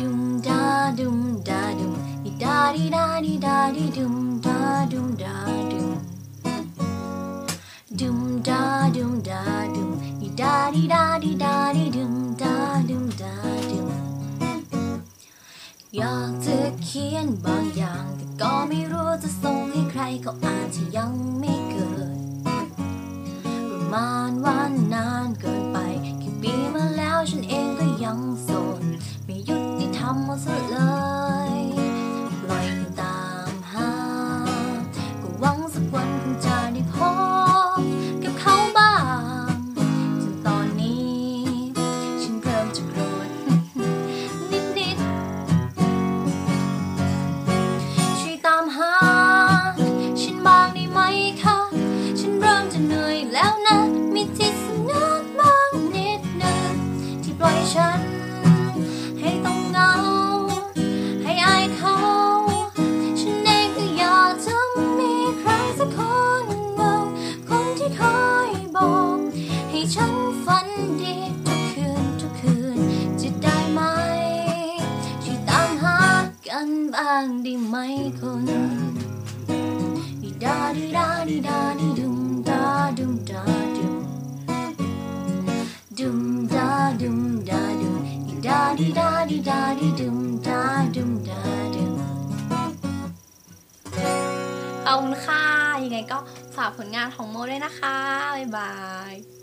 ดุมดาดุมดาดุมดีดาดีดาดีดาดีดุมดาดุมดาดุมดุมดาดุมดาดุมดีดาดีดาดีดาดีดุมดาดุมดาดุมอยากจะเขียนบางอย่างแต่ก็ไม่รู้จะส่งให้ใครเขาอาจจะยังไม่เกิดประมาณว่านานเกินไปกี่ปีมาแล้วฉันเองก็ยังโสด ติธร ฝันดีทุกคืนทุกคืนจะได้ไหมช่วยตามหากันบ้างได้ไหมคุณดีดาดีดาดีดาดีดุมดาดุมดาดุมดุมดาดุมดาดุมดีดาดีดาดีดาดีดุมดาดุมดาดุมขอบคุณค่ะยังไงก็ฝากผลงานของโมด้วยนะคะ บ๊ายบาย